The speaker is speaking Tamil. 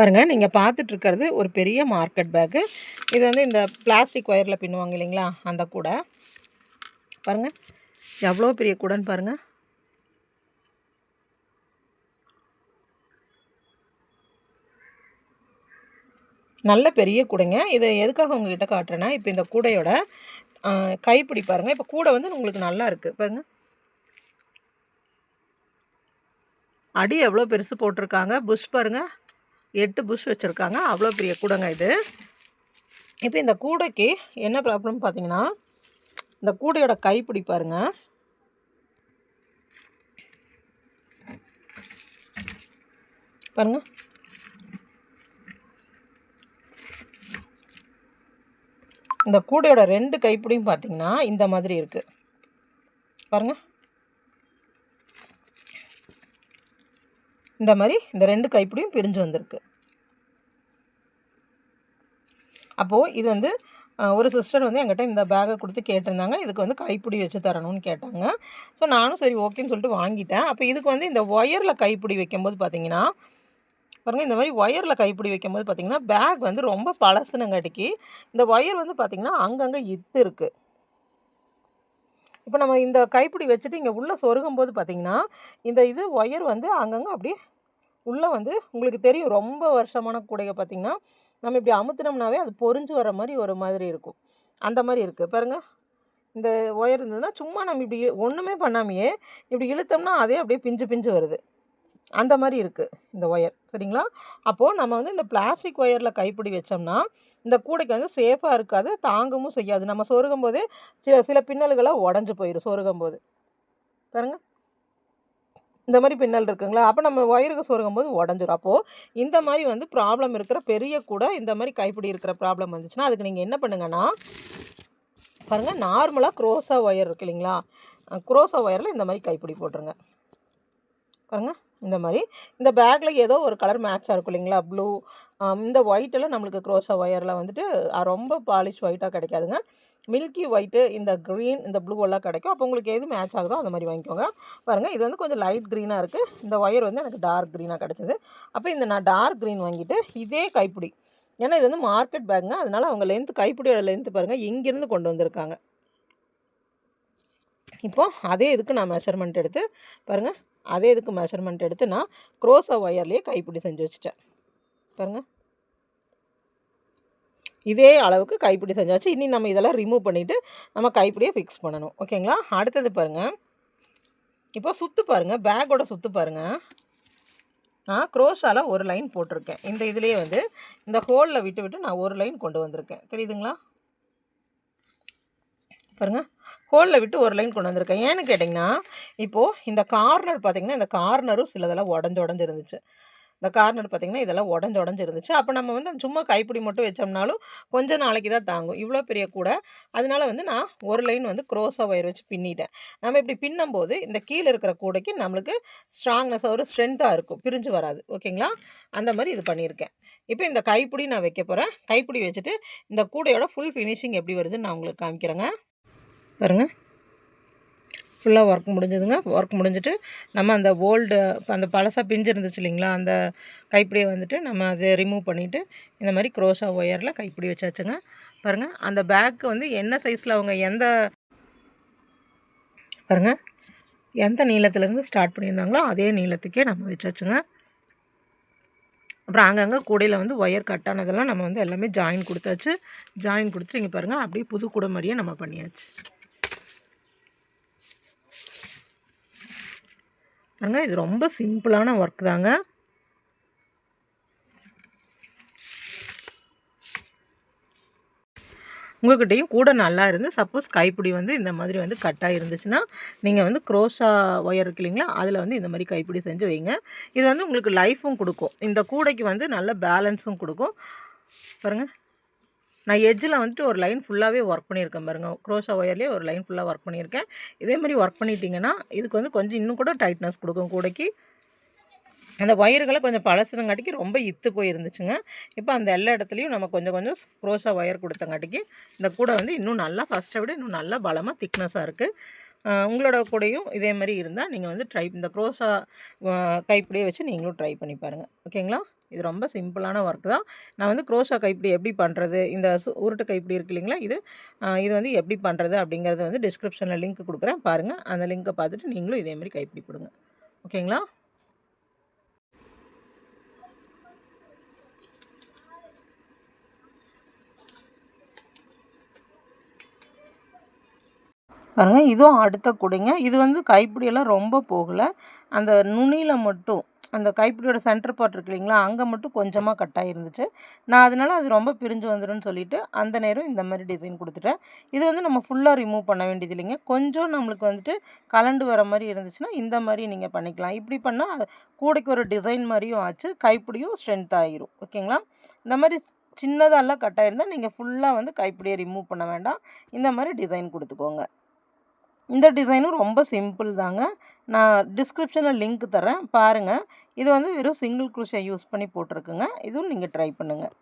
பாருங்கள் நீங்கள் பார்த்துட்ருக்கிறது ஒரு பெரிய மார்க்கெட் பேக்கு இது வந்து இந்த பிளாஸ்டிக் ஒயரில் பின்னுவாங்க இல்லைங்களா அந்த கூடை. பாருங்கள் எவ்வளோ பெரிய கூடைன்னு பாருங்கள் நல்ல பெரிய கூடைங்க. இதை எதுக்காக உங்ககிட்ட காட்டுறேன்னா இப்போ இந்த கூடையோட கைப்பிடி பாருங்கள் இப்போ கூடை வந்து உங்களுக்கு நல்லா இருக்குது பாருங்கள் அடி எவ்வளோ பெருசு போட்டிருக்காங்க. புஷ் பாருங்கள் எட்டு புஷ் வச்சுருக்காங்க. அவ்வளோ பெரிய கூடைங்க இது. இப்போ இந்த கூடைக்கு என்ன ப்ராப்ளம் பார்த்தீங்கன்னா இந்த கூடையோட கைப்பிடி பாருங்க. பாருங்க. இந்த கூடையோட ரெண்டு கைப்பிடியும் பார்த்தீங்கன்னா இந்த மாதிரி இருக்குது பாருங்க. இந்த மாதிரி இந்த ரெண்டு கைப்பிடியும் பிரிஞ்சு வந்திருக்கு. அப்போது இது வந்து ஒரு சிஸ்டர் வந்து என்கிட்ட இந்த பேக்கை கொடுத்து கேட்டிருந்தாங்க. இதுக்கு வந்து கைப்பிடி வச்சு தரணும்னு கேட்டாங்க. ஸோ நானும் சரி ஓகேன்னு சொல்லிட்டு வாங்கிட்டேன். அப்போ இதுக்கு வந்து இந்த ஒயரில் கைப்பிடி வைக்கும்போது பார்த்தீங்கன்னா பாருங்கள் இந்த மாதிரி ஒயரில் கைப்பிடி வைக்கும்போது பார்த்திங்கன்னா பேக் வந்து ரொம்ப பழசுனங்காட்டிக்கு இந்த ஒயர் வந்து பார்த்திங்கன்னா அங்கங்கே இத்து இருக்குது இப்போ நம்ம இந்த கைப்பிடி வச்சுட்டு இங்கே உள்ளே சொருகும் போது பார்த்திங்கன்னா இந்த இது ஒயர் வந்து அங்கங்கே அப்படியே உள்ளே வந்து உங்களுக்கு தெரியும் ரொம்ப வருஷமான கூடையை பார்த்தீங்கன்னா நம்ம இப்படி அமுத்தினோம்னாவே அது பொறிஞ்சு வர மாதிரி ஒரு மாதிரி இருக்கும். அந்த மாதிரி இருக்குது பாருங்கள் இந்த ஒயர் இருந்ததுன்னா சும்மா நம்ம இப்படி ஒன்றுமே பண்ணாமையே இப்படி இழுத்தோம்னா அதே அப்படியே பிஞ்சு பிஞ்சு வருது. அந்த மாதிரி இருக்குது இந்த ஒயர். சரிங்களா? அப்போது நம்ம வந்து இந்த பிளாஸ்டிக் ஒயரில் கைப்பிடி வச்சோம்னா இந்த கூடைக்கு வந்து சேஃபாக இருக்காது தாங்கவும் செய்யாது. நம்ம சொருகும் போதே சில சில பின்னல்களாக உடஞ்சி போயிடும் சொருகும் போது பாருங்கள் இந்த மாதிரி பின்னல் இருக்குங்களா? அப்போ நம்ம ஒயருக்கு சொருகும் போது உடஞ்சிரும். அப்போது இந்த மாதிரி வந்து ப்ராப்ளம் இருக்கிற பெரிய கூட இந்த மாதிரி கைப்பிடி இருக்கிற ப்ராப்ளம் வந்துச்சுன்னா அதுக்கு நீங்கள் என்ன பண்ணுங்கன்னா பாருங்கள் நார்மலாக க்ரோஸா ஒயர் இருக்கு இல்லைங்களா? க்ரோஸா ஒயரில் இந்த மாதிரி கைப்பிடி போட்டுருங்க. பாருங்கள் இந்த மாதிரி இந்த பேக்கில் ஏதோ ஒரு கலர் மேட்சாக இருக்கும் இல்லைங்களா? ப்ளூ இந்த ஒயிட்டெல்லாம் நம்மளுக்கு க்ரோஸா ஒயரில் வந்துட்டு ரொம்ப பாலிஷ் ஒயிட்டாக கிடைக்காதுங்க. மில்கி ஒயிட்டு இந்த க்ரீன் இந்த ப்ளூ எல்லாம் கிடைக்கும். அப்போ உங்களுக்கு எது மேட்ச் ஆகுதோ அந்த மாதிரி வாங்கிக்கோங்க. பாருங்கள் இது வந்து கொஞ்சம் லைட் க்ரீனாக இருக்குது இந்த ஒயர் வந்து எனக்கு டார்க் க்ரீனாக கிடச்சிது. அப்போ இந்த நான் டார்க் க்ரீன் வாங்கிட்டு இதே கைப்பிடி. ஏன்னா இது வந்து மார்க்கெட் பேக்குங்க அதனால் அவங்க லென்த் கைப்பிடியோட லென்த் பாருங்கள் இங்கேருந்து கொண்டு வந்திருக்காங்க. இப்போ அதே இதுக்கு நான் மெஷர்மெண்ட் எடுத்து பாருங்கள் அதே இதுக்கு மெஷர்மெண்ட் எடுத்து நான் க்ரோஸா ஒயர்லேயே கைப்பிடி செஞ்சு வச்சுட்டேன். பாருங்கள் இதே அளவுக்கு கைப்பிடி செஞ்சாச்சு. இனி நம்ம இதெல்லாம் ரிமூவ் பண்ணிவிட்டு நம்ம கைப்பிடியை ஃபிக்ஸ் பண்ணணும். ஓகேங்களா அடுத்தது பாருங்கள் இப்போ சுற்று பாருங்கள் பேக்கோட சுற்று பாருங்கள் நான் க்ரோஷால ஒரு லைன் போட்டிருக்கேன். இந்த இதுலேயே வந்து இந்த ஹோலில் விட்டு விட்டு நான் ஒரு லைன் கொண்டு வந்திருக்கேன். தெரியுதுங்களா? பாருங்கள் ஹோலில் விட்டு ஒரு லைன் கொண்டு வந்திருக்கேன். ஏன்னு கேட்டிங்கன்னா இப்போது இந்த கார்னர் பார்த்திங்கன்னா இந்த கார்னரும் சிலதெல்லாம் உடஞ்சு உடஞ்சிருந்துச்சு இந்த கார்னர் பார்த்தீங்கன்னா இதெல்லாம் உடஞ்சு உடஞ்சு இருந்துச்சு. அப்போ நம்ம வந்து சும்மா கைப்பிடி மட்டும் வச்சோம்னாலும் கொஞ்சம் நாளைக்கு தான் தாங்கும். இவ்வளோ பெரிய கூடை. அதனால வந்து நான் ஒரு லைன் வந்து க்ரோஸோ ஒயர் வச்சு பின்னிட்டேன். நம்ம இப்படி பின்னும்போது இந்த கீழே இருக்கிற கூடைக்கு நம்மளுக்கு ஸ்ட்ராங்னஸ் ஒரு ஸ்ட்ரென்த்தாக இருக்கும். பிரிஞ்சு வராது. ஓகேங்களா? அந்த மாதிரி இது பண்ணியிருக்கேன். இப்போ இந்த கைப்பிடி நான் வைக்க போகிறேன் கைப்பிடி வச்சுட்டு இந்த கூடையோட ஃபுல் ஃபினிஷிங் எப்படி வருதுன்னு நான் உங்களுக்கு காமிக்கிறேங்க. பாருங்கள் ஃபுல்லாக ஒர்க் முடிஞ்சதுங்க. ஒர்க் முடிஞ்சிட்டு நம்ம அந்த ஓல்டு அந்த பழசாக பிஞ்சு இருந்துச்சு இல்லைங்களா? அந்த கைப்பிடியை வந்துட்டு நம்ம அதை ரிமூவ் பண்ணிவிட்டு இந்த மாதிரி க்ரோஷா ஒயரில் கைப்பிடி வச்சாச்சுங்க. பாருங்கள் அந்த பேக்கு வந்து என்ன சைஸில் அவங்க எந்த பாருங்கள் எந்த நீளத்துலேருந்து ஸ்டார்ட் பண்ணியிருந்தாங்களோ அதே நீளத்துக்கே நம்ம வச்சாச்சுங்க. அப்புறம் அங்கங்கே கூடையில் வந்து ஒயர் கட் ஆனதெல்லாம் நம்ம வந்து எல்லாமே ஜாயின் கொடுத்தாச்சு. ஜாயின் கொடுத்துட்டு இங்கே பாருங்கள் அப்படியே புது கூடை மாதிரியே நம்ம பண்ணியாச்சு. பாருங்க இது ரொம்ப சிம்பிளான ஒர்க் தாங்க. உங்கள்கிட்டையும் கூட நல்லா இருந்து சப்போஸ் கைப்பிடி வந்து இந்த மாதிரி வந்து கட்டாக இருந்துச்சுன்னா நீங்கள் வந்து க்ரோஷா ஒயர் இருக்கு இல்லைங்களா அதில் வந்து இந்த மாதிரி கைப்பிடி செஞ்சு வைங்க. இது வந்து உங்களுக்கு லைஃபும் கொடுக்கும். இந்த கூடைக்கு வந்து நல்ல பேலன்ஸும் கொடுக்கும். பாருங்கள் நான் எஜ்ஜில் வந்துட்டு ஒரு லைன் ஃபுல்லாகவே ஒர்க் பண்ணியிருக்கேன் பாருங்கள் க்ரோஷா ஒயர்லேயே ஒரு லைன் ஃபுல்லாக ஒர்க் பண்ணியிருக்கேன். இதே மாதிரி ஒர்க் பண்ணிட்டீங்கன்னா இதுக்கு வந்து கொஞ்சம் இன்னும் கூட டைட்னஸ் கொடுக்கும் கூடைக்கு. அந்த ஒயர்களை கொஞ்சம் பழசுனங்காட்டிக்கு ரொம்ப இத்து போயிருந்துச்சுங்க. இப்போ அந்த எல்லா இடத்துலையும் நம்ம கொஞ்சம் கொஞ்சம் க்ரோஷா ஒயர் கொடுத்தங்காட்டிக்கு இந்த கூடை வந்து இன்னும் நல்லா ஃபஸ்ட்டை விட இன்னும் நல்லா பலமாக திக்னஸாக இருக்குது உங்களோட கூடையும் இதே மாதிரி இருந்தால் நீங்கள் வந்து ட்ரை இந்த க்ரோஷா கைப்பிடியே வச்சு நீங்களும் ட்ரை பண்ணி பாருங்கள் ஓகேங்களா இது ரொம்ப சிம்பிளான ஒர்க் தான். நான் வந்து க்ரோஷா கைப்பிடி எப்படி பண்ணுறது இந்த உருட்டு கைப்பிடி இருக்கு இல்லைங்களா? இது இது வந்து எப்படி பண்ணுறது அப்படிங்கிறது வந்து டிஸ்கிரிப்ஷனில் லிங்க் கொடுக்குறேன். பாருங்கள் அந்த லிங்க்கை பார்த்துட்டு நீங்களும் இதேமாரி கைப்பிடி போடுங்க. ஓகேங்களா? பாருங்கள் இதுவும் அடுத்த குடிங்க. இது வந்து கைப்பிடியெல்லாம் ரொம்ப போகலை. அந்த நுனியில் மட்டும் அந்த கைப்பிடியோட சென்டர் பார்ட் இருக்கு இல்லைங்களா அங்கே மட்டும் கொஞ்சமாக கட்டாக இருந்துச்சு நான் அதனால அது ரொம்ப பிரிஞ்சு வந்துடும் சொல்லிட்டு அந்த நேரம் இந்த மாதிரி டிசைன் கொடுத்துட்டேன். இது வந்து நம்ம ஃபுல்லாக ரிமூவ் பண்ண வேண்டியது இல்லைங்க. கொஞ்சம் நம்மளுக்கு வந்துட்டு கலண்டு வர மாதிரி இருந்துச்சுன்னா இந்த மாதிரி நீங்கள் பண்ணிக்கலாம். இப்படி பண்ணால் கூடைக்கு ஒரு டிசைன் மாதிரியும் ஆச்சு கைப்பிடியும் ஸ்ட்ரென்த் ஆகிரும் ஓகேங்களா? இந்த மாதிரி சின்னதெல்லாம் கட்டாயிருந்தால் நீங்கள் ஃபுல்லாக வந்து கைப்பிடியை ரிமூவ் பண்ண வேண்டாம். இந்த மாதிரி டிசைன் கொடுத்துக்கோங்க. இந்த டிசைனும் ரொம்ப சிம்பிள் தாங்க. நான் டிஸ்கிரிப்ஷனில் லிங்க் தரேன் பாருங்கள் இது வந்து வெறும் சிங்கிள் குருஷை யூஸ் பண்ணி போட்டிருக்குங்க. இதுவும் நீங்கள் ட்ரை பண்ணுங்கள்